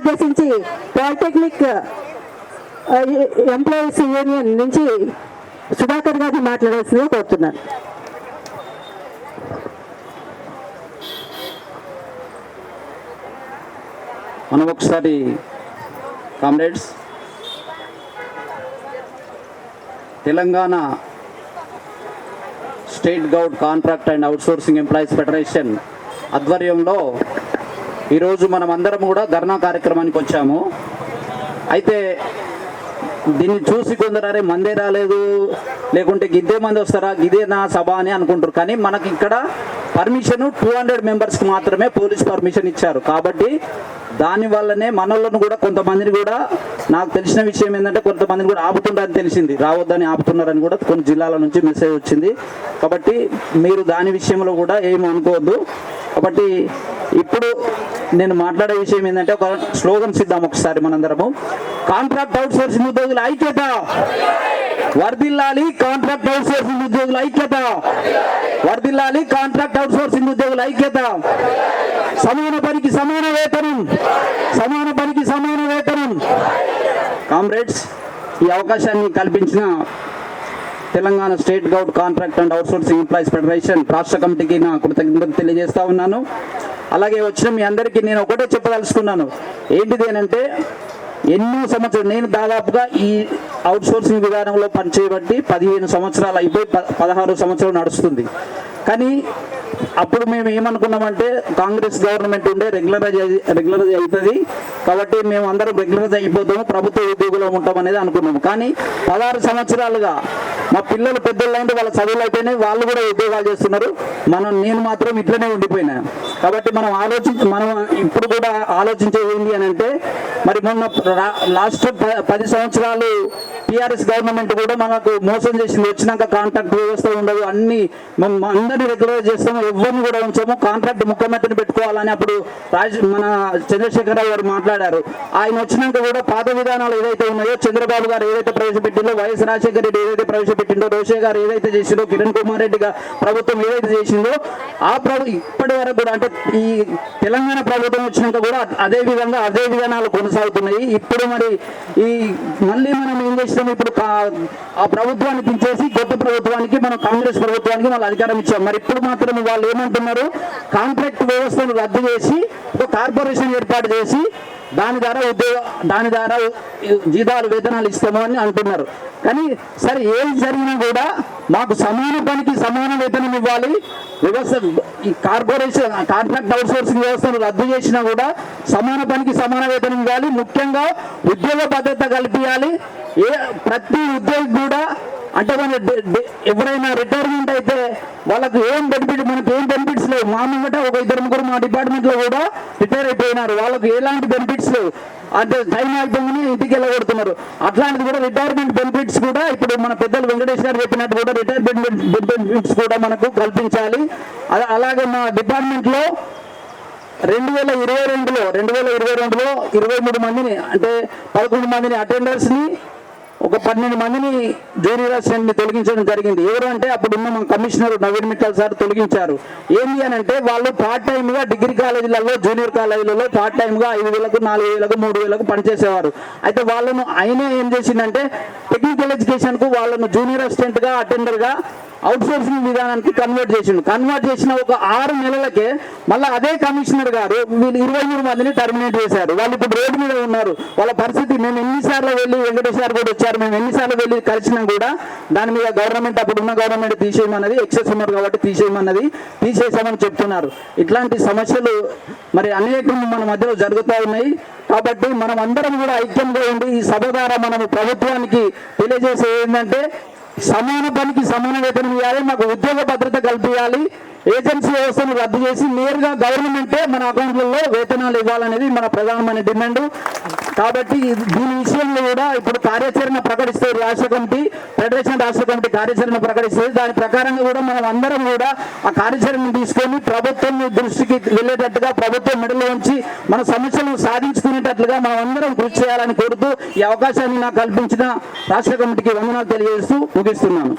ఉద్దేశించి polytechnic employees union నుంచి సుధాకర్ గారిని మాట్లాడాల్సిందిగా కోరుతున్నాను. మనం ఒకసారి comrades Telangana state Goud contract and outsourcing employees federation ఆధ్వర్యంలో ఈరోజు మనం అందరం కూడా ధర్నా కార్యక్రమానికి వచ్చాము. అయితే దీన్ని చూసి కొందరు అరే మందే రాలేదు. లేకుంటే గిద్దే మంది వస్తారా? గిదే నా సభ అని అనుకుంటారు. కానీ మనకి ఇక్కడ పర్మిషన్ టూ హండ్రెడ్ మెంబర్స్కి మాత్రమే పోలీస్ పర్మిషన్ ఇచ్చారు. కాబట్టి దాని వల్లనే మనలను కూడా కొంతమందిని కూడా నాకు తెలిసిన విషయం ఏంటంటే కొంతమందిని కూడా ఆపుతుంటారని తెలిసింది. రావద్దని ఆపుతున్నారని కూడా కొన్ని జిల్లాల నుంచి మెసేజ్ వచ్చింది. కాబట్టి మీరు దాని విషయంలో కూడా ఏమి అనుకోవద్దు. కాబట్టి ఇప్పుడు నేను మాట్లాడే విషయం ఏంటంటే ఒక స్లోగన్స్ ఇద్దాం ఒకసారి మనందరము. కాంట్రాక్ట్ అవుట్ సోర్సింగ్ ఉద్యోగుల ఐక్యత. వర్దిల్లాలి కాంట్రాక్ట్ అవుట్ సోర్సింగ్ ఉద్యోగుల ఐక్యత. వర్దిల్లాలి కాంట్రాక్ట్ అవుట్ సోర్సింగ్ ఉద్యోగుల ఐక్యత. సమాన పనికి సమాన వేతనం. సమాన పనికి సమాన వేతనం. కామ్రేడ్స్ ఈ అవకాశాన్ని కల్పించిన Telangana state Goud contract and outsourcing employees federation రాష్ట్ర కమిటీకి నా కృతజ్ఞతలు తెలియజేస్తా ఉన్నాను. అలాగే వచ్చిన మీ అందరికీ నేను ఒకటే చెప్పదలుచుకున్నాను. ఏంటిది అని అంటే ఎన్నో సంవత్సరాలు నేను దాదాపుగా ఈ అవుట్సోర్సింగ్ విధానంలో పనిచేయబట్టి పదిహేను సంవత్సరాలు అయిపోయి ప- పదహారు సంవత్సరాలు నడుస్తుంది. కానీ అప్పుడు మేము ఏమనుకున్నామంటే కాంగ్రెస్ గవర్నమెంట్ ఉండే రెగ్యులరైజ్ రెగ్యులరైజ్ అవుతుంది. కాబట్టి మేము అందరం రెగ్యులరైజ్ అయిపోతాము ప్రభుత్వ ఉద్యోగులు ఉంటాం అనేది అనుకున్నాము. కానీ పదహారు సంవత్సరాలుగా మా పిల్లలు పెద్దలు అంటే వాళ్ళ చదువులు అయిపోయినాయి వాళ్ళు కూడా ఉద్యోగాలు చేస్తున్నారు. మనం నేను మాత్రం ఇట్లనే ఉండిపోయినా. కాబట్టి మనం ఆలోచించి మనం ఇప్పుడు కూడా ఆలోచించేది ఏంటి అని అంటే మరి మొన్న లాస్ట్ పది సంవత్సరాలు టిఆర్ఎస్ గవర్నమెంట్ కూడా మనకు మోసం చేసింది. వచ్చినాక కాంట్రాక్ట్ వ్యవస్థ ఉండదు. అన్ని అందరినీ రెగ్యులరైజ్ చేస్తాము ఎవరిని కూడా ఉంచాము. కాంట్రాక్ట్ ముఖ్యమంత్రిని పెట్టుకోవాలని అప్పుడు రాజ మన చంద్రశేఖరరావు గారు మాట్లాడారు. ఆయన వచ్చినాక కూడా పాత విధానాలు ఏదైతే ఉన్నాయో చంద్రబాబు గారు ఏదైతే ప్రవేశపెట్టిందో వైఎస్ రాజశేఖర రెడ్డి ఏదైతే ప్రవేశపెట్టిందో రోషే గారు ఏదైతే చేసిందో కిరణ్ కుమార్ రెడ్డి గారు ప్రభుత్వం ఏదైతే చేసిందో ఆ ప్రభు ఇప్పటి వరకు కూడా అంటే ఈ తెలంగాణ ప్రభుత్వం వచ్చినాక కూడా అదే విధంగా అదే విధానాలు కొనసాగుతున్నాయి. ఇప్పుడు మరి ఈ మళ్ళీ మనం ఏం చేసినాం ఇప్పుడు ఆ ప్రభుత్వాన్ని దించేసి కొత్త ప్రభుత్వానికి మనం కాంగ్రెస్ ప్రభుత్వానికి వాళ్ళు అధికారం ఇచ్చాం. మరి ఇప్పుడు మాత్రం వాళ్ళు ఏమంటున్నారు? కాంట్రాక్ట్ వ్యవస్థను రద్దు చేసి ఒక కార్పొరేషన్ ఏర్పాటు చేసి దాని ద్వారా ఉద్యోగ దాని ద్వారా జీతాలు వేతనాలు ఇస్తాము అని అంటున్నారు. కానీ సరే ఏం జరిగినా కూడా మాకు సమాన పనికి సమాన వేతనం ఇవ్వాలి. వ్యవస్థ ఈ కార్పొరేషన్ కాంట్రాక్ట్ అవుట్సోర్సింగ్ వ్యవస్థను రద్దు చేసినా కూడా సమాన పనికి సమాన వేతనం ఇవ్వాలి. ముఖ్యంగా ఉద్యోగ భద్రత కల్పించాలి. ఏ ప్రతి ఉద్యోగి కూడా అంటే మన ఎవరైనా రిటైర్మెంట్ అయితే వాళ్ళకి ఏం బెనిఫిట్ మనకి ఏం బెనిఫిట్స్ లేవు. మా ముంగట ఒక ఇద్దరు ముగ్గురు మా డిపార్ట్మెంట్లో కూడా రిటైర్ అయిపోయినారు. వాళ్ళకు ఎలాంటి బెనిఫిట్స్ లేవు. అంటే టైం అయిపోగానే ఇంటికి వెళ్ళగొడుతున్నారు అట్లాంటిది కూడా రిటైర్మెంట్ బెనిఫిట్స్ కూడా ఇప్పుడు మన పెద్దలు వెంకటేష్ గారు చెప్పినట్టు కూడా రిటైర్మెంట్ బెనిఫిట్స్ కూడా మనకు కల్పించాలి. అలాగే మా డిపార్ట్మెంట్లో రెండు వేల ఇరవై రెండులో రెండు వేల ఇరవై రెండులో ఇరవై మూడు మందిని అంటే పదకొండు మందిని అటెండర్స్ని ఒక పన్నెండు మందిని జూనియర్ అసిస్టెంట్ని తొలగించడం జరిగింది. ఎవరు అంటే అప్పుడు ఉన్న మన కమిషనర్ నవీన్ మిట్టల్ సార్ తొలగించారు. ఏంటి అని అంటే వాళ్ళు పార్ట్ టైమ్గా డిగ్రీ కాలేజీలలో జూనియర్ కాలేజీలలో పార్ట్ టైమ్గా ఐదు వేలకు నాలుగు వేలకు మూడు వేలకు పనిచేసేవారు. అయితే వాళ్ళను ఆయన ఏం చేసిందంటే టెక్నికల్ ఎడ్యుకేషన్కు వాళ్ళను జూనియర్ అసిస్టెంట్గా అటెండర్గా అవుట్ సోర్సింగ్ విధానానికి కన్వర్ట్ చేసిండు. కన్వర్ట్ చేసిన ఒక ఆరు నెలలకే మళ్ళీ అదే కమిషనర్ గారు ఇరవై మూడు మందిని టర్మినేట్ చేశారు. వాళ్ళు ఇప్పుడు రోడ్డు మీద ఉన్నారు. వాళ్ళ పరిస్థితి మేము ఎన్నిసార్లు వెళ్ళి వెంకటేష్ గారు కూడా వచ్చారు. మేము ఎన్నిసార్లు వెళ్ళి కలిసినా కూడా దాని మీద గవర్నమెంట్ అప్పుడు ఉన్న గవర్నమెంట్ తీసేయమన్నది ఎక్సెస్ ఉన్నారు కాబట్టి తీసేయమన్నది తీసేసామని చెప్తున్నారు. ఇట్లాంటి సమస్యలు మరి అనేకం మన మధ్యలో జరుగుతూ ఉన్నాయి. కాబట్టి మనం అందరం కూడా ఐక్యంగా ఉండి ఈ సభ ద్వారా మనం ప్రభుత్వానికి తెలియజేసే ఏంటంటే సమాన పనికి సమాన వేతనం ఇవ్వాలి మాకు ఉద్యోగ భద్రత కల్పించాలి. ఏజెన్సీ వ్యవస్థను రద్దు చేసి నేరుగా గవర్నమెంటే మన అకౌంట్లలో వేతనాలు ఇవ్వాలనేది మన ప్రధానమైన డిమాండ్. కాబట్టి దీని విషయంలో కూడా ఇప్పుడు కార్యాచరణ ప్రకటిస్తే రాష్ట్ర కమిటీ ఫెడరేషన్ రాష్ట్ర కమిటీ కార్యాచరణ ప్రకటిస్తుంది. దాని ప్రకారంగా కూడా మనం అందరం కూడా ఆ కార్యాచరణను తీసుకొని ప్రభుత్వం దృష్టికి వెళ్ళేటట్టుగా ప్రభుత్వం మెడలో ఉంచి మన సమస్యలను సాధించుకునేటట్లుగా మనం అందరం కృషి చేయాలని కోరుతూ ఈ అవకాశాన్ని నాకు కల్పించిన రాష్ట్ర కమిటీకి వందనాలు తెలియజేస్తూ ముగిస్తున్నాను